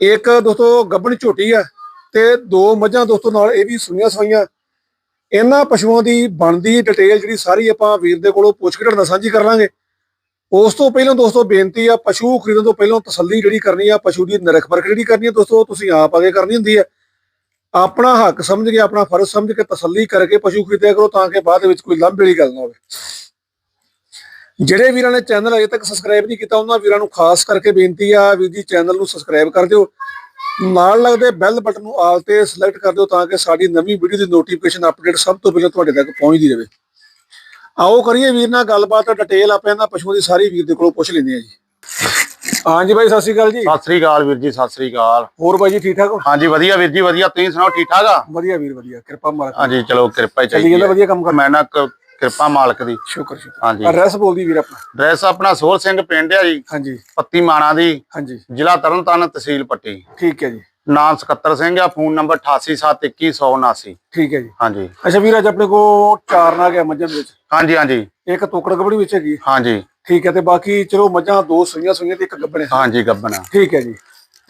ਇੱਕ ਦੋਸਤੋ ਗੱਭਣ ਝੋਟੀ ਆ ਤੇ ਦੋ ਮੱਝਾਂ ਦੋਸਤੋ ਨਾਲ ਇਹ ਵੀ ਸੁਈਆਂ ਸਵਾਈਆਂ। ਇਹਨਾਂ ਪਸ਼ੂਆਂ ਦੀ ਬਣਦੀ ਡਿਟੇਲ ਜਿਹੜੀ ਸਾਰੀ ਆਪਾਂ ਵੀਰ ਦੇ ਕੋਲੋਂ ਪੁੱਛ ਕੇ ਤੁਹਾਡੇ ਨਾਲ ਸਾਂਝੀ ਕਰ ਲਾਂਗੇ। ਉਸ ਤੋਂ ਪਹਿਲਾਂ ਦੋਸਤੋ ਬੇਨਤੀ ਆ, ਪਸ਼ੂ ਖਰੀਦਣ ਤੋਂ ਪਹਿਲਾਂ ਤਸੱਲੀ ਜਿਹੜੀ ਕਰਨੀ ਆ, ਪਸ਼ੂ ਦੀ ਨਿਰਖ ਪਰਖ ਜਿਹੜੀ ਕਰਨੀ ਆ ਦੋਸਤੋ, ਤੁਸੀਂ ਆਪ ਆਗੇ ਕਰਨੀ ਹੁੰਦੀ ਆ। ਆਪਣਾ ਹੱਕ ਸਮਝ ਕੇ, ਆਪਣਾ ਫਰਜ਼ ਸਮਝ ਕੇ ਤਸੱਲੀ ਕਰਕੇ ਪਸ਼ੂ ਖਰੀਦਿਆ ਕਰੋ ਤਾਂ ਕਿ ਬਾਅਦ ਦੇ ਵਿੱਚ ਕੋਈ ਲੰਬੇ ਵਾਲੀ ਗੱਲ ਨਾ ਹੋਵੇ। ਜਿਹੜੇ ਵੀਰਾਂ ਨੇ ਚੈਨਲ ਅਜੇ ਤੱਕ ਸਬਸਕ੍ਰਾਈਬ ਨਹੀਂ ਕੀਤਾ ਉਹਨਾਂ ਵੀਰਾਂ ਨੂੰ ਖਾਸ ਕਰਕੇ ਬੇਨਤੀ ਆ ਵੀਰ ਜੀ ਚੈਨਲ ਨੂੰ ਸਬਸਕ੍ਰਾਈਬ ਕਰ ਦਿਓ। ਨਾਲ ਲੱਗਦੇ ਬੈਲ ਬਟਨ ਨੂੰ ਆਲ ਤੇ ਸਿਲੈਕਟ ਕਰ ਦਿਓ ਤਾਂ ਕਿ ਸਾਡੀ ਨਵੀਂ ਵੀਡੀਓ ਦੀ ਨੋਟੀਫਿਕੇਸ਼ਨ ਅਪਡੇਟ ਸਭ ਤੋਂ ਪਹਿਲਾਂ ਤੁਹਾਡੇ ਤੱਕ ਪਹੁੰਚਦੀ ਰਹੇ। ਆਓ ਕਰੀਏ ਵੀਰ ਨਾਲ ਗੱਲਬਾਤ ਡਿਟੇਲ ਆਪਾਂ ਇਹਨਾਂ ਪਸ਼ੂਆਂ ਦੀ ਸਾਰੀ ਵੀਰ ਦੇ ਕੋਲੋਂ ਪੁੱਛ ਲੈਂਦੇ ਆ ਜੀ। ਹਾਂਜੀ ਬਾਈ ਸਤਿ ਸ਼੍ਰੀ ਅਕਾਲ ਜੀ। ਸਤਿ ਸ੍ਰੀ ਅਕਾਲ ਵੀਰ ਜੀ ਸਤਿ ਸ੍ਰੀ ਅਕਾਲ। ਹੋਰ ਬਾਈ ਜੀ ਠੀਕ ਠਾਕ ਹੋ? ਹਾਂਜੀ ਵਧੀਆ ਵੀਰ ਜੀ ਵਧੀਆ। ਤੁਸੀਂ ਸੁਣਾਓ ਠੀਕ ਠਾਕ ਆ? ਵਧੀਆ ਵੀਰ ਵਧੀਆ। ਕਿਰਪਾ ਦੀ। ਹਾਂਜੀ ਚਲੋ ਕਿਰਪਾ ਹੀ ਚਾਹੀਦੀ ਹੈ। ਵਧੀਆ ਕੰਮ ਕਰ। ਮੈਂ ਨਾ ਕਿਰਪਾ ਮਾਲਕ ਦੀ। ਸ਼ੁਕਰ ਸ਼ੁਕਰ। ਹਾਂਜੀ। ਐਡਰੈਸ ਬੋਲਦੀ ਵੀਰ ਆਪਣਾ। ਡਰੈਸ ਆਪਣਾ ਸੋਹਲ ਸਿੰਘ ਪਿੰਡ ਆ ਜੀ। ਹਾਂਜੀ। ਪੱਤੀ ਮਾਣਾ ਦੀ। ਹਾਂਜੀ। ਜ਼ਿਲ੍ਹਾ ਤਰਨਤਾਰਨ ਤਹਿਸੀਲ ਪੱਟੀ। ਠੀਕ ਹੈ ਜੀ। ਨਾਮ ਸਕੱਤਰ ਸਿੰਘ ਆ ਫੋਨ ਨੰਬਰ 88712179 ਠੀਕ ਹੈ ਜੀ। ਹਾਂਜੀ। ਅੱਛਾ ਵੀਰ ਅੱਜ ਆਪਣੇ ਕੋ ਚਾਰ ਨਾ ਗਿਆ ਮੱਝਾਂ ਵਿੱਚ। ਹਾਂਜੀ ਹਾਂਜੀ। ਇੱਕ ਤੋਕੜ ਗਬੜੀ ਵਿੱਚ ਹੈਗੀ। ਹਾਂਜੀ। ਠੀਕ ਹੈ ਤੇ ਬਾਕੀ ਚਲੋ ਮੱਝਾਂ ਦੋ ਸੂਈਆਂ ਸੂਈਆਂ ਤੇ ਇੱਕ ਗੱਬਣੇ ਹਾਂਜੀ ਗੱਬਣਾ ਠੀਕ ਹੈ ਜੀ।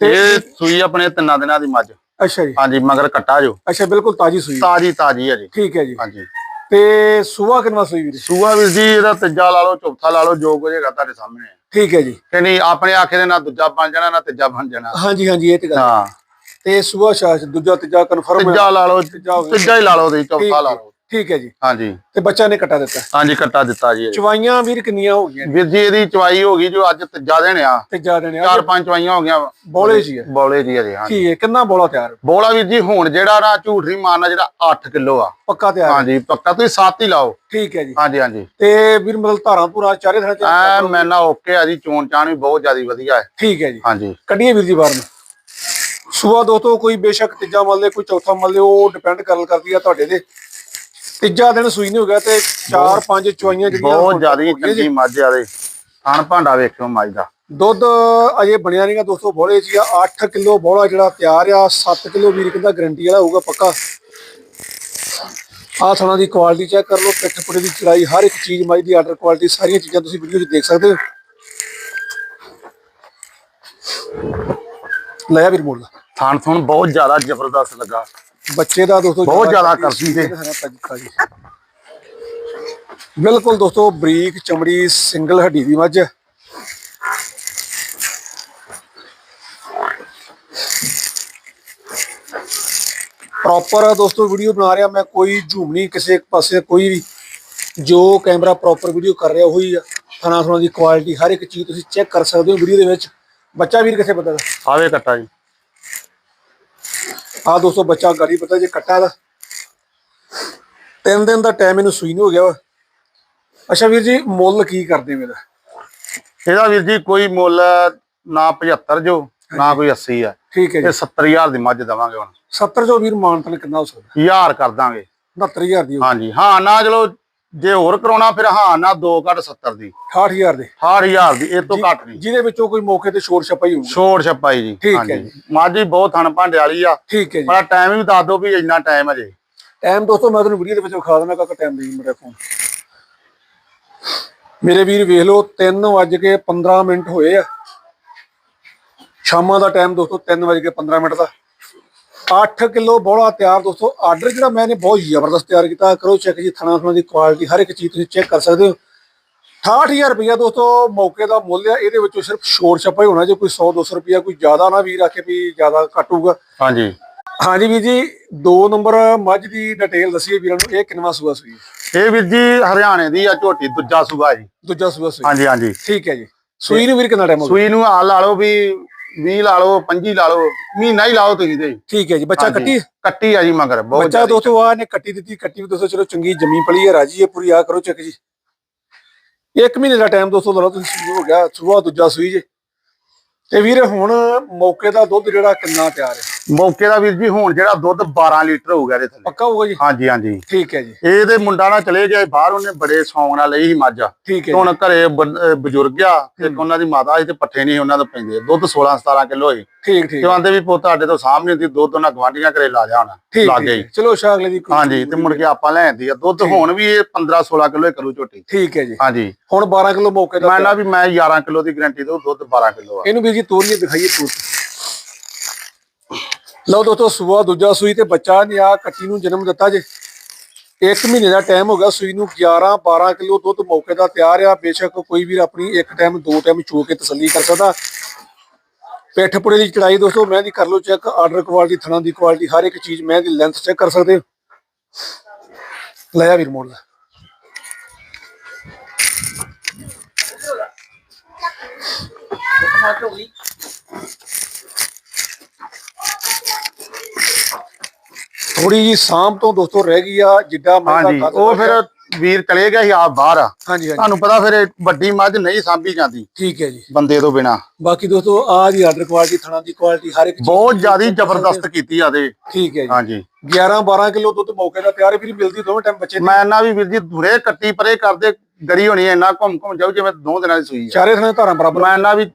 ਤੇ ਇਹ ਸੂਈ ਆਪਣੇ ਤਿੰਨਾਂ ਦਿਨਾਂ ਦੀ ਮੱਝ। ਅੱਛਾ ਜੀ। ਹਾਂਜੀ ਮਗਰ ਕੱਟਾ ਜੋ। ਅੱਛਾ ਬਿਲਕੁਲ ਤਾਜੀ ਸੂਈ। ਤਾਜੀ ਤਾਜੀ ਹੈ ਜੀ। ਠੀਕ ਹੈ ਜੀ। ਹਾਂਜੀ। ਤੇ ਸੂਆ ਕਿੰਨਾ ਸੂਈ ਵੀਰ? ਸੂਆ ਵੀਰ ਜੀ ਇਹਦਾ ਤੀਜਾ ਲਾ ਲਓ ਚੌਥਾ ਲਾ ਲਓ ਜੋ ਕੁਝ ਹੈਗਾ ਤੁਹਾਡੇ ਸਾਹਮਣੇ। ਹੈ। ਠੀਕ ਹੈ ਜੀ। ਕਿ ਨਹੀਂ ਆਪਣੇ ਆਖੇ ਦੇ ਨਾ ਦੂਜਾ ਬਣ ਜਾਣਾ ਨਾ ਤੀਜਾ ਬਣ ਜਾਣਾ। ਹਾਂਜੀ ਹਾਂਜੀ ਇਹ ਤੇ ਗੱਲ ਹਾਂ। ਤੇ ਸੂਆ ਸ਼ਾਸ਼ ਦੂਜਾ ਤੀਜਾ ਕਨਫਰਮ ਤੀਜਾ ਲਾ ਲਓ ਤੀਜਾ ਹੋ ਹੀ ਲਾ ਲਓ ਤੁਸੀਂ ਚੌਥਾ ਲਾ ਲਓ। ਠੀਕ ਹੈ ਜੀ। ਹਾਂਜੀ। ਤੇ ਬੱਚਾ ਨੇ ਕਟਾ ਦਿੱਤਾ। ਹਾਂਜੀ ਕੱਟਾ ਦਿੱਤਾ ਜੀ। ਚਵਾਈਆਂ ਵੀਰ ਕਿੰਨੀਆਂ ਹੋ ਗਈਆਂ ਵੀਰ ਜੀ ਇਹਦੀ ਚਵਾਈ ਹੋ ਗਈ ਜੋ ਅੱਜ ਤੀਜਾ ਦਿਨ ਆ। ਤੇ ਜਾ ਦੇਣੇ ਆ। ਚਾਰ ਪੰਜ ਚਵਾਈਆਂ ਹੋ ਗਈਆਂ। ਬੋਲੇ ਜੀ ਬੋਲੇ ਜੀ ਅਜੇ ਹਾਂਜੀ। ਠੀਕ ਹੈ ਕਿੰਨਾ ਬੋਲਾ ਤਿਆਰ? ਬੋਲਾ ਵੀਰ ਜੀ ਹੁਣ ਜਿਹੜਾ ਨਾ ਝੂਠ ਨਹੀਂ ਮਾਰਨਾ ਜਿਹੜਾ 8 ਕਿਲੋ ਆ। ਪੱਕਾ ਤਿਆਰ? ਹਾਂਜੀ ਪੱਕਾ ਤੁਸੀਂ 7 ਹੀ ਲਾਓ। ਠੀਕ ਹੈ ਜੀ। ਹਾਂਜੀ ਹਾਂਜੀ। ਤੇ ਵੀਰ ਮਤਲਬ ਧਾਰਾਂ ਪੂਰਾ ਚਾਰੇ ਥਾਂ ਐ ਮੈਂ ਨਾ ਓਕੇ ਆ ਜੀ ਚੋਣ ਚਾਣ ਵੀ ਬਹੁਤ ਜ਼ਿਆਦਾ ਵਧੀਆ ਹੈ। ਠੀਕ ਹੈ ਜੀ। ਹਾਂਜੀ। ਕੱਢੀਏ ਵੀਰ ਜੀ ਬਾਹਰ ਨੂੰ। ਸੂਆ ਦੋਸਤੋ ਕੋਈ ਬੇਸ਼ੱਕ ਤੀਜਾ ਮੰਨ ਲੇ ਕੋਈ ਚੌਥਾ ਮੰਨ ਲੇ ਉਹ ਡਿਪੈਂਡ ਕਰਨ ਕਰਦੀ ਆ ਤੁਹਾਡੇ ਤੇ। ਤੀਜਾ ਦਿਨ ਸੂਈ ਨਹੀਂ ਹੋ ਗਿਆ ਤੇ ਚਾਰ ਪੰਜ ਚੁਆਈਆਂ ਜਿਹੜੀਆਂ ਬਹੁਤ ਜ਼ਿਆਦਾ। ਚੰਗੀ ਮੱਝ ਆ ਦੇ ਥਣ ਭਾਂਡਾ ਵੇਖਿਓ ਮੱਝ ਦਾ। ਦੁੱਧ ਅਜੇ ਬਣਿਆ ਨਹੀਂਗਾ ਦੋਸਤੋ ਬੋਲੇ ਜੀ ਆ। 8 ਕਿਲੋ ਬੋਲਾ ਜਿਹੜਾ ਤਿਆਰ ਆ 7 ਕਿਲੋ ਵੀਰ ਕਹਿੰਦਾ ਗਰੰਟੀ ਵਾਲਾ ਹੋਊਗਾ ਪੱਕਾ। ਆ ਥਣਾ ਦੀ ਕੁਆਲਿਟੀ ਚੈੱਕ ਕਰ ਲਓ ਪਿੱਠ ਪੁੜੇ ਦੀ ਚੜਾਈ ਹਰ ਇੱਕ ਚੀਜ਼ ਮਾਈ ਦੀ ਆਰਡਰ ਕੁਆਲਿਟੀ ਸਾਰੀਆਂ ਚੀਜ਼ਾਂ ਤੁਸੀਂ ਵੀਡੀਓ 'ਚ ਦੇਖ ਸਕਦੇ ਹੋ। ਲੈ ਆ ਵੀਰ ਬੋਲ ਥਣ ਥਣ ਬਹੁਤ ਜ਼ਿਆਦਾ ਜ਼ਬਰਦਸਤ ਲੱਗਾ। ਬੱਚੇ ਦਾ ਦੋਸਤੋ ਬਹੁਤ ਜ਼ਿਆਦਾ ਕਰਦੀ ਤੇ। ਬਿਲਕੁਲ ਦੋਸਤੋ ਬਰੀਕ ਚਮੜੀ ਸਿੰਗਲ ਹੱਡੀ ਦੀ ਮੱਝ। ਪ੍ਰੋਪਰ ਦੋਸਤੋ ਵੀਡੀਓ ਬਣਾ ਰਿਹਾ ਮੈਂ ਕੋਈ ਝੂਮ ਨਹੀਂ ਕਿਸੇ ਇੱਕ ਪਾਸੇ ਕੋਈ ਵੀ ਜੋ ਕੈਮਰਾ ਪ੍ਰੋਪਰ ਵੀਡੀਓ ਕਰ ਰਿਹਾ ਉਹੀ ਆ। ਖਾਣਾ ਸੁਣਾ ਦੀ ਕੁਆਲਿਟੀ ਹਰ ਇੱਕ ਚੀਜ਼ ਤੁਸੀਂ ਚੈੱਕ ਕਰ ਸਕਦੇ ਹੋ ਵੀਡੀਓ ਦੇ ਵਿੱਚ। ਬੱਚਾ ਵੀਰ ਕਿਸੇ ਪਤਾ ਦਾ ਆਵੇ ਕੱਟਾ ਜੀ। ਆ ਦੋਸਤੋ ਬੱਚਾ ਗਾੜੀ ਪਤਾ ਜੇ ਕੱਟਾ ਦਾ ਤਿੰਨ ਦਿਨ ਦਾ ਟਾਈਮ ਇਹਨੂੰ ਸੂਈ ਨੂੰ ਹੋ ਗਿਆ ਵਾ। ਅੱਛਾ ਵੀਰ ਜੀ ਮੁੱਲ ਕੀ ਕਰਦੇ ਮੇਰਾ ਇਹਦਾ? ਵੀਰ ਜੀ ਕੋਈ ਮੁੱਲ ਨਾ 75 ਜੋ ਨਾ ਕੋਈ 80 ਆ। ਠੀਕ ਹੈ ਇਹ ਜੀ 70000 ਦੀ ਮੱਝ ਦਵਾਂਗੇ ਹੁਣ। 70 ਜੋ ਵੀਰ ਮਾਨਤਨ ਕਿੰਨਾ ਹੋ ਸਕਦਾ? ਹਜ਼ਾਰ ਕਰ ਦਾਂਗੇ। 69000 ਦੀ। ਹਾਂਜੀ ਹਾਂ ਨਾ ਚਲੋ ਜੇ ਹੋਰ ਕਰਾਉਣਾ ਫਿਰ ਹਾਂ ਨਾ 2 ਘੱਟ 70 ਦੀ। 68000 ਦੇ। 8000 ਦੀ ਇਹ ਤੋਂ ਘੱਟ ਨਹੀਂ। ਜਿਹਦੇ ਵਿੱਚੋਂ ਕੋਈ ਮੌਕੇ ਤੇ ਸ਼ੋਰ ਛਪਾਈ ਹੋਊ ਛੋੜ ਛਪਾਈ ਜੀ ਠੀਕ ਹੈ ਮੱਝ ਹੀ ਬਹੁਤ ਥਣ ਭਾਂਡੇ ਵਾਲੀ ਆ। ਠੀਕ ਹੈ ਜੀ। ਬੜਾ ਟਾਈਮ ਵੀ ਦੱਸ ਦਿਓ ਵੀ ਇੰਨਾ ਟਾਈਮ ਅਜੇ। ਟਾਈਮ ਦੋਸਤੋ ਮੈਂ ਤੁਹਾਨੂੰ ਵੀਡੀਓ ਦੇ ਵਿੱਚ ਵਿਖਾ ਦਿੰਦਾ ਕਾਕਾ ਟਾਈਮ ਦੇ ਮੇਰਾ ਫੋਨ। ਮੇਰੇ ਵੀਰ ਵੇਖ ਲਓ 3 ਵੱਜ ਕੇ 15 ਮਿੰਟ ਹੋਏ ਆ। ਸ਼ਾਮਾਂ ਦਾ ਟਾਈਮ ਦੋਸਤੋ 3 ਵੱਜ ਕੇ 15 ਮਿੰਟ ਦਾ। 8 ਕਿਲੋ ਬੋਲਾ ਤਿਆਰ ਦੋਸਤੋ ਆਰਡਰ ਜਿਹੜਾ ਮੈंने ਬਹੁਤ ਜ਼ਬਰਦਸਤ ਤਿਆਰ ਕੀਤਾ। ਕਰੋ ਚੈੱਕ ਜੀ ਥਣਾ ਥਣਾ ਦੀ ਕੁਆਲਿਟੀ ਹਰ ਇੱਕ ਚੀਜ਼ ਤੁਸੀਂ ਚੈੱਕ ਕਰ ਸਕਦੇ ਹੋ। 68000 ਰੁਪਇਆ ਦੋਸਤੋ ਮੌਕੇ ਦਾ ਮੁੱਲ ਆ। ਇਹਦੇ ਵਿੱਚੋਂ ਸਿਰਫ ਸ਼ੋਰ ਛਪਾ ਹੀ ਹੋਣਾ ਜੇ ਕੋਈ 100 200 ਰੁਪਇਆ ਕੋਈ ਜ਼ਿਆਦਾ ਨਾ ਵੀਰ ਆਖੇ ਵੀ ਜ਼ਿਆਦਾ ਘਟੂਗਾ। ਹਾਂਜੀ। ਹਾਂਜੀ ਵੀਰ ਜੀ 2 ਨੰਬਰ ਮੱਝ ਦੀ ਡਿਟੇਲ ਦੱਸੀਏ ਵੀਰਾਂ ਨੂੰ ਇਹ ਕਿੰਨਵਾ ਸੂਆ ਸੂਈ? ਇਹ ਵੀਰ ਜੀ ਹਰਿਆਣੇ ਦੀ ਆ ਝੋਟੀ ਦੂਜਾ ਸੂਆ ਜੀ। ਦੂਜਾ ਸੂਆ ਸੂਈ। ਹਾਂਜੀ ਹਾਂਜੀ। ਠੀਕ ਹੈ ਜੀ। ਸੂਈ ਨੂੰ ਵੀਰ ਕਿੰਨਾ ਟਾਈਮ ਹੋ ਗਿਆ? ਸੂਈ ਨੂੰ ਆ ਲਾ ਲਓ ਵੀ 20 ਲਾ ਲਓ 25 ਲਾ ਲਓ ਮਹੀਨਾ ਹੀ ਲਾਓ ਤੁਸੀਂ ਤੇ। ਠੀਕ ਹੈ ਜੀ ਬੱਚਾ ਹਾਂਜੀ। ਕੱਟੀ? ਕੱਟੀ ਆ ਜੀ ਮਗਰ ਬਹੁਤ ਬੱਚਾ ਜ਼ਿਆਦੀ। ਦੋਸਤੋ ਆ ਨੇ ਕੱਟੀ ਦਿੱਤੀ ਕੱਟੀ ਵੀ ਦੋਸਤੋ ਚਲੋ ਚੰਗੀ ਜੰਮੀ ਪਲੀ ਹੈ ਰਾਜੀ ਹੈ ਪੂਰੀ ਆ ਕਰੋ ਚੈੱਕ ਜੀ। ਇੱਕ ਮਹੀਨੇ ਦਾ ਟਾਈਮ ਦੋਸਤੋ ਲਓ ਤੁਸੀਂ ਸੂਈ ਹੋ ਗਿਆ ਸੂਆ ਦੂਜਾ ਸੂਈ ਜੇ। ਤੇ ਵੀਰ ਹੁਣ ਮੌਕੇ ਦਾ ਦੁੱਧ ਜਿਹੜਾ ਕਿੰਨਾ ਤਿਆਰ ਹੈ? ਮੌਕੇ ਦਾ ਵੀਰ ਜੀ ਹੁਣ ਜਿਹੜਾ ਦੁੱਧ 12 ਲੀਟਰ ਹੋ ਗਿਆ ਇਹਦੇ ਥੱਲੇ। ਪੱਕਾ ਹੋਊਗਾ ਜੀ? ਹਾਂਜੀ ਹਾਂਜੀ। ਠੀਕ ਹੈ ਜੀ। ਇਹਦੇ ਮੁੰਡਾ ਨਾਲ ਚਲੇ ਗਿਆ ਬਾਹਰ ਉਹਨੇ ਬੜੇ ਸੌਂਗ ਨਾਲ ਲਈ ਸੀ ਮੱਝ। ਠੀਕ ਹੈ ਹੁਣ ਘਰੇ ਬਜ਼ੁਰਗ ਆ ਤੇ ਉਹਨਾਂ ਦੀ ਮਾਤਾ ਤੇ ਪੱਠੇ ਨਹੀਂ ਉਹਨਾਂ ਤੋਂ ਪੈਂਦੇ। ਦੁੱਧ 16 17 ਕਿਲੋ ਹੋਈ ਠੀਕ ਠੀਕ। ਤੇ ਆਂਦੇ ਵੀ ਪੁੱਤ ਤੁਹਾਡੇ ਤੋਂ ਸਾਹਮਣੇ ਹੁੰਦੀ ਦੁੱਧ ਉਹਨਾਂ ਗਵਾਂਢੀਆਂ ਘਰੇ ਲਾ ਜਾ ਹੋਣਾ। ਠੀਕ ਲੱਗੇ ਠੀਕ। ਚਲੋ ਅਗਲੇ ਦੀ ਹਾਂਜੀ ਤੇ ਮੁੜ ਕੇ ਆਪਾਂ ਲੈਂਦੀ ਆ ਦੁੱਧ। ਹੁਣ ਵੀ ਇਹ 15 16 ਕਿਲੋ ਕਰੂ ਝੋਟੀ। ਠੀਕ ਹੈ ਜੀ। ਹਾਂਜੀ। ਹੁਣ 12 ਕਿਲੋ ਮੌਕੇ ਦਾ ਮੈਂ ਨਾ ਵੀ ਮੈਂ 11 ਕਿਲੋ ਦੀ ਗਾਰੰਟੀ ਦਊ ਦੁੱਧ 12 ਕਿਲੋ ਆ। ਇਹਨੂੰ ਵੀਰ ਜੀ ਤੋਰੀਏ ਦਿਖਾਈਏ ਤੂੰ ਲਓ ਦੋਸਤੋ, ਸੂਆ ਦੂਜਾ ਸੂਈ ਤੇ ਬੱਚਾ ਨੇ ਆ, ਕੱਟੀ ਨੂੰ ਜਨਮ ਦਿੱਤਾ ਜੇ। ਇੱਕ ਮਹੀਨੇ ਦਾ ਟਾਈਮ ਹੋ ਗਿਆ ਸੂਈ ਨੂੰ 11 12 ਕਿਲੋ ਦੁੱਧ ਮੌਕੇ ਦਾ ਤਿਆਰ ਆ। ਬੇਸ਼ੱਕ ਕੋਈ ਵੀਰ ਆਪਣੀ ਇੱਕ ਟਾਈਮ ਦੋ ਟਾਈਮ ਚੋ ਕੇ ਤਸੱਲੀ ਕਰ ਸਕਦਾ। ਪਿੱਠ ਪੁੜੇ ਦੀ ਚੜਾਈ ਦੋਸਤੋ, ਮੈਂ ਦੀ ਕਰ ਲਓ ਚੈੱਕ ਆਰਡਰ ਕੁਆਲਿਟੀ ਥਣਾ ਦੀ ਕੁਆਲਿਟੀ ਹਰ ਇੱਕ ਚੀਜ਼ ਮੈਂ ਦੀ ਲੈਂਥ ਚੈੱਕ ਕਰ ਸਕਦੇ। ਹੋ ਲੈ ਵੀਰ ਮੋੜ ਲੈ। ਥੋੜੀ ਜੀ ਸ਼ਾਮ ਤੋਂ ਦੋਸਤੋ ਰਹਿ ਗਈ ਆ ਜਿੱਡਾ ਮੈਂ ਹਾਂਜੀ ਉਹ ਫਿਰ ਵੀਰ ਚਲੇ ਗਿਆ ਸੀ ਆਪ ਬਾਹਰ। ਹਾਂਜੀ ਹਾਂਜੀ। ਤੁਹਾਨੂੰ ਪਤਾ ਫਿਰ ਇਹ ਵੱਡੀ ਮੱਝ ਨਹੀਂ ਸਾਂਭੀ ਜਾਂਦੀ ਠੀਕ ਹੈ ਜੀ। ਬੰਦੇ ਤੋਂ ਬਿਨਾ। ਬਾਕੀ ਦੋਸਤੋ ਆ ਦੀ ਆਰਡਰ ਕੁਆਲਿਟੀ ਥਣਾ ਦੀ ਕੁਆਲਿਟੀ ਹਰ ਇੱਕ ਚੀਜ਼ ਬਹੁਤ ਦੀ ਜ਼ਿਆਦੀ ਜ਼ਬਰਦਸਤ ਕੀਤੀ ਆ ਦੇ। ਠੀਕ ਹੈ ਜੀ। ਹਾਂਜੀ। 11 12 ਕਿਲੋ ਦੁੱਧ ਮੌਕੇ ਦਾ ਤਿਆਰ ਵੀ ਮਿਲਦੀ ਦੋਵੇਂ ਟਾਈਮ ਬੱਚੇ ਦੀ। ਮੈਂ ਨਾ ਵੀ ਵੀਰ ਜੀ ਧੁਰੇ ਕੱਟੀ ਪਰੇ ਕਰਦੇ ਗਰੀ ਹੋਣੀ ਐ, ਇੰਨਾ ਘੁੰਮ ਘੁੰਮ ਜਾਊ ਜਿਵੇਂ ਦੋ ਦਿਨਾਂ ਦੀ ਸੂਈ ਆ ਚਾਰੇ ਥਾਂ ਧਾਰਾਂ ਬਰਾਬਰ। ਮੈਂ ਨਾ ਵੀ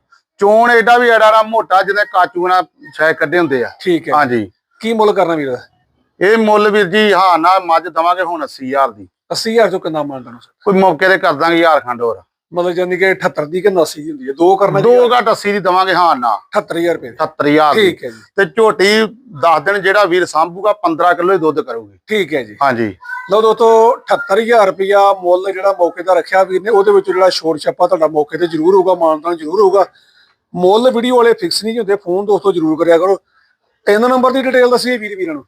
ਚੋਣ ਏਡਾ ਵੀ ਐਡਾ ਰਾ ਮੋਟਾ ਜਿਹਨੇ ਕਾਚੂ ਨਾਲ ਸ਼ਾਇਦ ਕੱਢੇ ਹੁੰਦੇ ਆ। ਠੀਕ ਹੈ। ਹਾਂਜੀ। ਕੀ ਮੁੱਲ ਕਰਨਾ ਵੀਰ? ਇਹ ਮੁੱਲ ਵੀਰ ਜੀ ਹਾਂ ਨਾ ਮੱਝ ਦਵਾਂਗੇ ਹੁਣ 80000 ਦੀ। 80000 ਤੋਂ ਕਿੰਨਾ ਮੰਨਦਾ ਨੂੰ ਕੋਈ ਮੌਕੇ ਤੇ ਕਰ ਦਾਂਗੇ ਯਾਰ ਖੰਡ ਹੋਰ। ਮਤਲਬ ਜਾਨੀ ਕਿ 78 ਦੀ ਕਿ 80 ਦੀ ਹੁੰਦੀ ਹੈ। ਦੋ ਕਰਨਾ ਦੋ ਘੱਟ 80 ਦੀ ਦਵਾਂਗੇ ਹਾਂ ਨਾ। 78000 ਰੁਪਏ ਦੀ। 70000 ਦੀ। ਠੀਕ ਹੈ ਜੀ। ਤੇ ਝੋਟੀ 10 ਦਿਨ ਜਿਹੜਾ ਵੀਰ ਸਾਂਭੂਗਾ 15 ਕਿਲੋ ਦੁੱਧ ਕਰੂਗੀ। ਠੀਕ ਹੈ ਜੀ। ਹਾਂਜੀ। ਲਓ ਦੋਸਤੋ 78000 ਰੁਪਇਆ ਮੁੱਲ ਜਿਹੜਾ ਮੌਕੇ ਦਾ ਰੱਖਿਆ ਵੀਰ ਨੇ ਉਹਦੇ ਵਿੱਚ ਜਿਹੜਾ ਸ਼ੋਰ ਛੱਪਾ ਤੁਹਾਡਾ ਮੌਕੇ ਤੇ ਜ਼ਰੂਰ ਹੋਊਗਾ ਮਾਨਤਾਨ ਜ਼ਰੂਰ ਹੋਊਗਾ। ਮੁੱਲ ਵੀਡੀਓ ਵਾਲੇ ਫਿਕਸ ਨਹੀਂ ਹੁੰਦੇ ਫੋਨ ਦੋਸਤੋ ਜ਼ਰੂਰ ਕਰਿਆ ਕਰੋ। ਤਿੰਨ ਨੰਬਰ ਦੀ ਡਿਟੇਲ ਦੱਸੀਏ ਵੀਰ ਵੀਰਾਂ ਨੂੰ।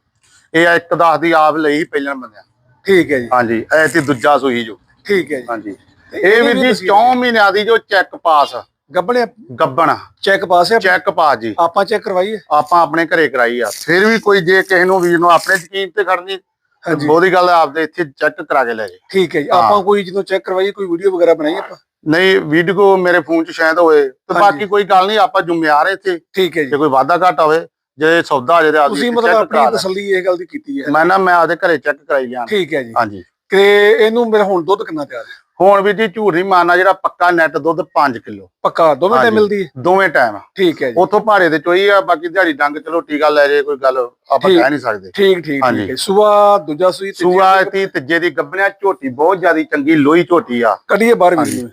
ਇਹ ਇੱਕ 10 ਦੀ ਆਪ ਲਈ ਪਹਿਲਾਂ ਬੰਦਿਆ। ਠੀਕ ਹੈ ਜੀ। ਹਾਂਜੀ ਇਹ ਤੇ ਦੂਜਾ ਸੂਈ ਜੋ। ਠੀਕ ਹੈ ਜੀ। ਹਾਂਜੀ। ਇਹ ਜੀ ਦੱਸੀਏ। 4 ਮਹੀਨਿਆਂ ਦੀ ਜੋ ਚੈੱਕ ਪਾਸ। ਗੱਬਣੇ ਗੱਬਣ। ਚੈੱਕ ਪਾਸ ਹੈ? ਚੈੱਕ ਪਾਸ ਜੀ। ਆਪਾਂ ਚੈੱਕ ਕਰਵਾਈਏ? ਆਪਾਂ ਆਪਣੇ ਘਰੇ ਕਰਾਈ ਆ। ਫਿਰ ਵੀ ਕੋਈ ਜੇ ਕਿਸੇ ਨੂੰ ਵੀਰ ਨੂੰ ਆਪਣੇ ਯਕੀਨ ਤੇ ਖੜਨੀ। ਬਹੁਤੀ ਗੱਲ ਆਪਦੇ ਇੱਥੇ ਚੈੱਕ ਕਰਾ ਕੇ ਲੈ ਜੇ ਠੀਕ ਹੈ ਜੀ। ਆਪਾਂ ਕੋਈ ਜਦੋਂ ਚੈੱਕ ਕਰਵਾਈਏ ਕੋਈ ਵੀਡੀਓ ਵਗੈਰਾ ਬਣਾਈਏ ਆਪਾਂ? ਨਹੀਂ ਵੀਡੀਓ ਮੇਰੇ ਫੋਨ 'ਚ ਸ਼ਾਇਦ ਹੋਏ। ਤੇ। ਬਾਕੀ ਕੋਈ ਗੱਲ ਨਹੀਂ ਆਪਾਂ ਜ਼ਿੰਮੇਵਾਰ ਇੱਥੇ। ਠੀਕ ਹੈ ਜੇ। ਜੀ ਕੋਈ ਵਾਧਾ ਘਾਟਾ ਹੋਵੇ ਜੇ ਸੌਦਾ ਹੋ ਜੇ ਤੇ ਆਪਦੀ ਤੁਸੀਂ ਮਤਲਬ ਆਪਣੀ। ਤਸੱਲੀ ਇਹ ਗੱਲ ਦੀ ਕੀਤੀ ਹੈ। ਮੈਂ ਨਾ ਮੈਂ ਆਪਦੇ ਘਰੇ ਚੈੱਕ ਕਰਾਈ ਲਿਆ ਠੀਕ ਹੈ ਜੀ। ਹਾਂਜੀ। ਤੇ ਇਹਨੂੰ ਮੇਰਾ ਹੁਣ ਦੁੱਧ ਕਿੰਨਾ ਤਿਆਰ ਹੈ? ਹੁਣ ਵੀ ਜੀ ਝੂਠ ਨਹੀਂ ਮਾਰਨਾ ਜਿਹੜਾ ਪੱਕਾ ਨੈਟ ਦੁੱਧ 5 ਕਿਲੋ। ਪੱਕਾ ਦੋਵੇਂ ਟਾਈਮ। ਮਿਲਦੀ ਹੈ? ਦੋਵੇਂ ਟਾਈਮ ਠੀਕ ਹੈ ਜੀ। ਉਥੋਂ ਭਾਰੇ ਤੇ ਚੋਈ ਆ ਬਾਕੀ ਦਿਹਾੜੀ ਡੰਗ ਚਲੋ ਟੀਕਾ ਲੈ ਜੇ ਕੋਈ ਗੱਲ ਆਪਾਂ। ਕਹਿ ਨਹੀਂ ਸਕਦੇ। ਠੀਕ ਠੀਕ। ਠੀਕ ਹੈ। ਸੁਬਾ ਦੂਜਾ ਸੂਈ ਤੀਜੀ ਸੂਆ ਤੀ ਤੀਜੇ ਦੀ ਗੱਬਣਿਆ ਝੋਟੀ ਬਹੁਤ ਜ਼ਿਆਦੀ ਚੰਗੀ ਲੋਹੀ ਝੋਟੀ ਆ। ਕੱਢੀਏ ਬਾਹਰ ਹਾਂਜੀ।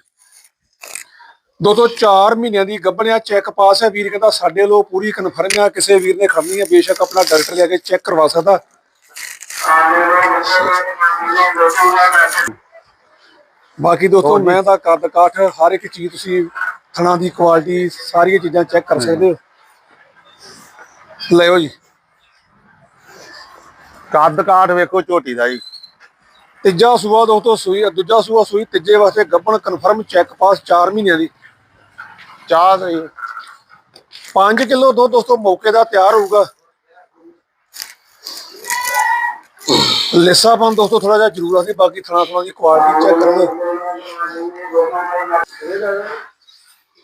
ਦੋ ਤੋਂ 4 ਮਹੀਨਿਆਂ ਦੀ ਗੱਭਣਿਆ ਚੈੱਕ ਪਾਸ ਹੈ ਵੀਰ ਕਹਿੰਦਾ ਸਾਡੇ ਲੋ ਪੂਰੀ ਕਨਫਰਮ ਆ ਕਿਸੇ ਵੀਰ ਨੇ ਖੜਨੀ ਹੈ ਬੇਸ਼ੱਕ ਆਪਣਾ ਡਾਕਟਰ ਲਿਆ ਕੇ ਚੈੱਕ ਕਰਵਾ ਸਕਦਾ। ਬਾਕੀ ਦੋਸਤੋ ਮੈਂ ਤਾਂ ਕੱਦ ਕਾਠ ਹਰ ਇੱਕ ਚੀਜ਼ ਤੁਸੀਂ ਥਣਾ ਦੀ ਕੁਆਲਿਟੀ ਸਾਰੀਆਂ ਚੀਜ਼ਾਂ ਚੈੱਕ ਕਰ ਸਕਦੇ ਹੋ। ਲਿਓ ਜੀ। ਕੱਦ ਕਾਠ ਵੇਖੋ ਝੋਟੀ ਦਾ ਜੀ। ਤੀਜਾ ਸੂਆ ਦੋਸਤੋ ਸੂਈ ਦੂਜਾ ਸੂਆ ਸੂਈ ਤੀਜੇ ਵਾਸਤੇ ਗੱਭਣ ਕਨਫਰਮ ਚੈੱਕ ਪਾਸ 4 ਮਹੀਨਿਆਂ ਦੀ। ਚਾਹ ਸਹੀ 5 ਕਿਲੋ ਦੁੱਧ ਦੋਸਤੋ ਮੌਕੇ ਦਾ ਤਿਆਰ ਹੋਊਗਾ। ਲਿਸਾਪਨ ਦੋਸਤੋ ਥੋੜਾ ਜਿਹਾ ਜ਼ਰੂਰ ਆਸੀ ਬਾਕੀ ਥਣਾ ਥਣਾ ਦੀ ਕੁਆਲਿਟੀ ਚੈੱਕ ਕਰੋ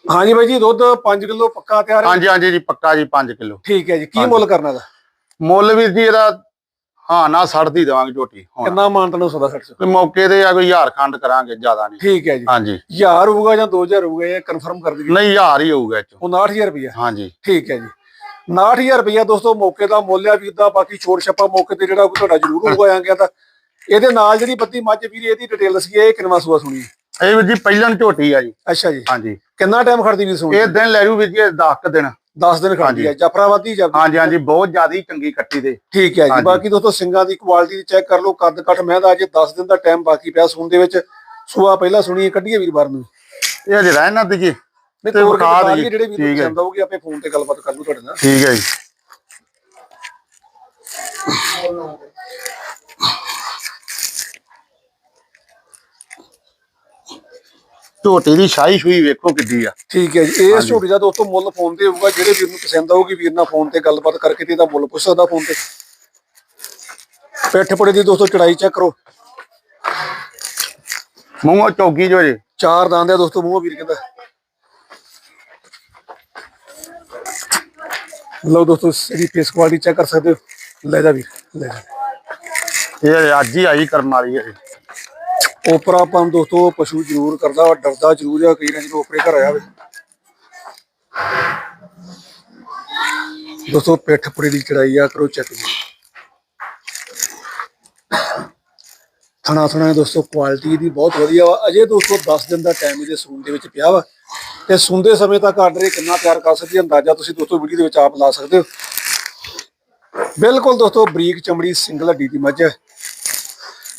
ਹਾਂਜੀ ਬਾਈ ਜੀ ਦੁੱਧ 5 ਕਿਲੋ ਪੱਕਾ ਤਿਆਰ ਹੈ? ਹਾਂਜੀ ਹਾਂਜੀ ਜੀ ਪੱਕਾ ਜੀ 5 ਕਿਲੋ। ਠੀਕ ਹੈ ਜੀ ਕੀ ਮੁੱਲ ਕਰਨਾ ਦਾ ਮੁੱਲ ਵੀਰ ਜੀ ਇਹਦਾ ਹਾਂ ਨਾ 60 ਦੀ ਦੇਵਾਂਗੇ ਝੋਟੀ ਹੁਣ। ਕਿੰਨਾ ਮਾਨ ਤੈਨੂੰ ਸਦਾ ਸੱਟ ਕੋਈ ਮੌਕੇ ਤੇ ਆ ਕੋਈ ਹਜ਼ਾਰ ਖੰਡ ਕਰਾਂਗੇ ਜ਼ਿਆਦਾ ਨਹੀਂ। ਠੀਕ ਹੈ ਜੀ। ਹਾਂਜੀ। 1000 ਹੋਊਗਾ ਜਾਂ 2000 ਹੋਊਗਾ ਇਹ ਕਨਫਰਮ ਕਰ ਦਈਏ। ਨਹੀਂ ਹਜ਼ਾਰ ਹੀ ਹੋਊਗਾ ਇਹ ਚੋਂ 59000 ਰੁਪਇਆ ਹਾਂਜੀ। ਠੀਕ ਹੈ ਜੀ। 69000 ਰੁਪਇਆ ਦੋਸਤੋ ਮੌਕੇ ਦਾ ਮੁੱਲ ਆ ਵੀਰ ਦਾ ਬਾਕੀ ਛੋੜ ਛੱਪਾ ਮੌਕੇ ਤੇ ਜਿਹੜਾ ਤੁਹਾਡਾ ਜ਼ਰੂਰ ਹੋਊਗਾ ਆ ਗਿਆ ਤਾਂ। ਇਹਦੇ ਨਾਲ ਜਿਹੜੀ ਬੱਤੀ ਮੱਝ ਵੀਰ ਇਹਦੀ ਡਿਟੇਲ ਦੱਸੀਏ ਇਹ ਕਿੰਨਵਾ ਸੂਆ ਸੁਣੀ ਇਹ ਵੀਰ ਜੀ ਪਹਿਲਣ ਝੋਟੀ ਆ ਜੀ। ਅੱਛਾ ਜੀ। ਹਾਂਜੀ। ਕਿੰਨਾ ਟਾਈਮ ਖੜਦੀ ਵੀਰ ਸੁਣੀ? ਇਹ ਦਿਨ ਲੈ ਜੂ ਵੀਰ ਜੀ 10 ਦਿਨ। 10 ਦਿਨ ਖੜਦੀ ਹੈ ਜਫਰਾਬਾਦੀ ਜਬ ਹਾਂਜੀ ਹਾਂਜੀ ਬਹੁਤ ਜ਼ਿਆਦੀ ਚੰਗੀ ਕੱਟੀ ਦੇ। ਠੀਕ ਹੈ ਜੀ। ਬਾਕੀ ਦੋਸਤੋ ਸਿੰਗਾਂ ਦੀ ਕੁਆਲਿਟੀ ਚੈੱਕ ਕਰ ਲਓ ਕੱਦ ਕੱਟ ਮੈਂ ਤਾਂ ਅਜੇ 10 ਦਿਨ ਦਾ ਟਾਈਮ ਬਾਕੀ ਪਿਆ ਸੂਣ ਦੇ ਵਿੱਚ। ਸੂਆ ਪਹਿਲਾਂ ਸੁਣੀ ਕੱਢੀਏ ਵੀਰ ਬਾਰ ਨੂੰ। ਇਹ ਹਜੇ ਰਹਿਣਾ ਦੀ ਜੀ ਨਹੀਂ ਤੇ ਵਿਖਾ। ਦਈਏ, ਜਿਹੜੇ ਨੂੰ ਹੈ। ਪਸੰਦ ਆਊਗੀ ਆਪੇ ਫੋਨ ਤੇ ਗੱਲਬਾਤ ਕਰ ਲੂ ਤੁਹਾਡੇ ਨਾਲ। ਠੀਕ ਹੈ ਜੀ। ਝੋਟੀ ਦੀ ਸ਼ਾਹੀ ਸ਼ੂਈ ਵੇਖੋ ਕਿੱਡੀ ਆ। ਠੀਕ ਹੈ ਜੀ ਇਹ ਝੋਟੀ ਦਾ ਦੋਸਤੋ ਮੁੱਲ ਫੋਨ ਤੇ ਹੋਊਗਾ ਜਿਹੜੇ ਵੀਰ ਨੂੰ ਪਸੰਦ ਆਊਗੀ ਵੀਰ ਨਾਲ ਫੋਨ ਤੇ ਗੱਲਬਾਤ ਕਰਕੇ ਤੇ ਇਹਦਾ ਮੁੱਲ ਪੁੱਛ ਸਕਦਾ ਫੋਨ ਤੇ। ਪਿੱਠ ਪੜੇ ਦੀ ਦੋਸਤੋ ਚੜਾਈ ਚੈੱਕ ਕਰੋ। ਮੂੰਹੋਂ ਚੌਗੀ ਜੋ ਜੀ। ਚਾਰ ਦੰਦ ਆ ਦੋਸਤੋ ਮੂੰਹ ਵੀਰ ਕਹਿੰਦਾ। ਲਓ ਦੋਸਤੋ ਇਹਦੀ ਫੇਸ ਕੁਆਲਿਟੀ ਚੈੱਕ ਕਰ ਸਕਦੇ ਹੋ। ਲੈ ਜਾ ਵੀਰ ਲੈ ਜਾ। ਇਹ ਅੱਜ ਹੀ ਆਈ ਕਰਨ ਵਾਲੀ ਹੈ ਇਹ। ਓਪਰਾ ਆਪਾਂ ਦੋਸਤੋ, ਪਸ਼ੂ ਜ਼ਰੂਰ ਕਰਦਾ ਵਾ, ਡਰਦਾ ਜ਼ਰੂਰ ਆ, ਕਈ ਵਾਰ ਜਦੋਂ ਓਪਰੇ ਘਰ ਆਇਆ ਹੋਵੇ ਦੋਸਤੋ, ਪਿੱਠ ਪੁੜੀ ਦੀ ਚੜਾਈ ਆ, ਕਰੋ ਚੈੱਕ ਜੀ। ਥਣਾ ਥਣਾ ਦੋਸਤੋ ਕੁਆਲਿਟੀ ਦੀ ਬਹੁਤ ਵਧੀਆ ਵਾ। ਅਜੇ ਦੋਸਤੋ 10 ਦਿਨ ਦਾ ਟਾਈਮ ਇਹਦੇ ਸੂਣ ਦੇ ਵਿੱਚ ਪਿਆ ਵਾ। ਤੇ ਸੁੰਦੇ ਸਮੇਂ ਤੱਕ ਆਰਡਰ ਇਹ ਕਿੰਨਾ ਤਿਆਰ ਕਰ ਸਕਦੀ ਅੰਦਾਜ਼ਾ ਤੁਸੀਂ ਦੋਸਤੋ ਵੀਡੀਓ ਦੇ ਵਿੱਚ ਆਪ ਲਾ ਸਕਦੇ ਹੋ। ਬਿਲਕੁਲ ਦੋਸਤੋ, ਬਰੀਕ ਚਮੜੀ ਸਿੰਗਲ ਹੱਡੀ ਦੀ ਮੱਝ। ਹੈ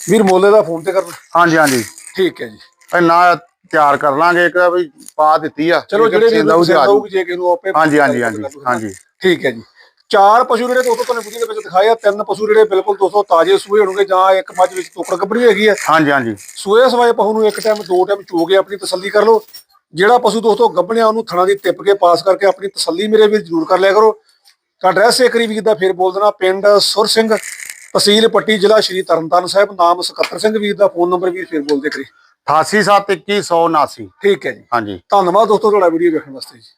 ਵੀਰ ਮੋਲੇ ਦਾ ਫੋਨ ਤੇ ਕਰਨਾ ਹਾਂਜੀ ਹਾਂਜੀ। ਠੀਕ ਹੈ ਜੀ। ਇਹ ਨਾ ਤਿਆਰ ਕਰ ਲਾਂਗੇ ਇੱਕ ਵੀ ਪਾ ਦਿੱਤੀ ਆ। ਚਲੋ ਜਿਹੜੇ ਵੀ ਤੇ ਆ। ਜਾਊਗੀ ਜੇ ਕਿਸੇ ਨੂੰ ਆਪੇ ਹਾਂਜੀ ਹਾਂਜੀ ਹਾਂਜੀ ਹਾਂਜੀ। ਠੀਕ ਹੈ ਜੀ। ਚਾਰ ਪਸ਼ੂ ਜਿਹੜੇ ਦੋਸਤੋ ਤੁਹਾਨੂੰ ਵੀਡੀਓ ਦੇ ਵਿੱਚ ਦਿਖਾਏ ਆ। ਤਿੰਨ ਪਸ਼ੂ ਜਿਹੜੇ ਬਿਲਕੁਲ ਦੋਸਤੋ ਤਾਜ਼ੇ ਸੂਏ ਹੋਣਗੇ ਜਾਂ ਇੱਕ ਮੱਝ ਵਿੱਚ ਤੋਕੜ ਕੱਪੜੀ ਹੈਗੀ ਹੈ। ਹਾਂਜੀ ਹਾਂਜੀ। ਸੂਏ ਸਵਾਏ ਪਸ਼ੂ ਨੂੰ ਇੱਕ ਟਾਈਮ ਦੋ ਟਾਈਮ ਚੋ ਕੇ ਆਪਣੀ ਤਸੱਲੀ ਕਰ ਲਓ। ਜਿਹੜਾ ਪਸ਼ੂ ਦੋਸਤੋ ਗੱਭਣਿਆ ਉਹਨੂੰ ਥਣਾ ਦੀ ਟਿੱਪ ਕੇ ਪਾਸ ਕਰਕੇ ਆਪਣੀ ਤਸੱਲੀ ਮੇਰੇ ਵੀਰ ਜ਼ਰੂਰ ਕਰ ਲਿਆ ਕਰੋ। ਤਾਂ ਐਡਰੈਸ ਇੱਕ ਵਾਰੀ ਵੀਰ ਦਾ ਫੇਰ ਬੋਲ ਦੇਣਾ ਪਿੰਡ ਸੁਰ ਸਿੰਘ। ਤਹਿਸੀਲ ਪੱਟੀ ਜ਼ਿਲ੍ਹਾ ਸ਼੍ਰੀ ਤਰਨਤਾਰਨ ਸਾਹਿਬ ਨਾਮ ਸਕੱਤਰ ਸਿੰਘ ਵੀਰ ਦਾ ਫੋਨ ਨੰਬਰ ਵੀਰ ਫੇਰ ਬੋਲਦੇ ਕਰੀ 8872179 ਠੀਕ ਹੈ ਜੀ। ਹਾਂਜੀ। ਧੰਨਵਾਦ ਦੋਸਤੋ ਤੁਹਾਡਾ ਵੀਡੀਓ ਵੇਖਣ ਵਾਸਤੇ ਜੀ।